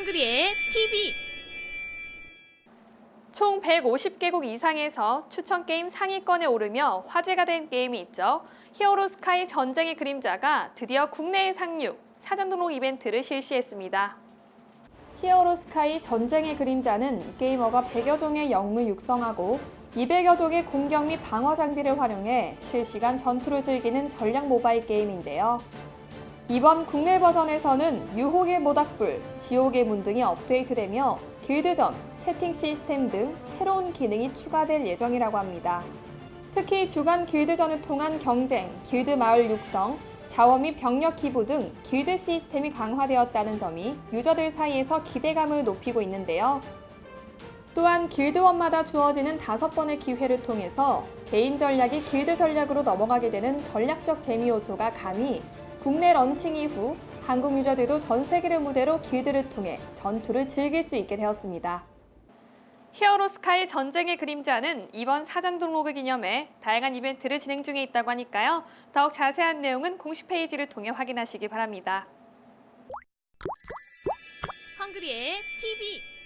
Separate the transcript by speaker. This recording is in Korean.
Speaker 1: 헝그리의 TV
Speaker 2: 총 150개국 이상에서 추천 게임 상위권에 오르며 화제가 된 게임이 있죠. 히어로 스카이 전쟁의 그림자가 드디어 국내에 상륙, 사전 등록 이벤트를 실시했습니다. 히어로 스카이 전쟁의 그림자는 게이머가 100여 종의 영웅을 육성하고 200여 종의 공격 및 방어 장비를 활용해 실시간 전투를 즐기는 전략 모바일 게임인데요. 이번 국내 버전에서는 유혹의 모닥불, 지옥의 문 등이 업데이트되며 길드전, 채팅 시스템 등 새로운 기능이 추가될 예정이라고 합니다. 특히 주간 길드전을 통한 경쟁, 길드 마을 육성, 자원 및 병력 기부 등 길드 시스템이 강화되었다는 점이 유저들 사이에서 기대감을 높이고 있는데요. 또한 길드원마다 주어지는 다섯 번의 기회를 통해서 개인 전략이 길드 전략으로 넘어가게 되는 전략적 재미 요소가 감히 국내 런칭 이후 한국 유저들도 전 세계를 무대로 길드를 통해 전투를 즐길 수 있게 되었습니다. 히어로 스카이 전쟁의 그림자는 이번 사전 등록을 기념해 다양한 이벤트를 진행 중에 있다고 하니까요. 더욱 자세한 내용은 공식 페이지를 통해 확인하시기 바랍니다.
Speaker 1: 헝그리의 TV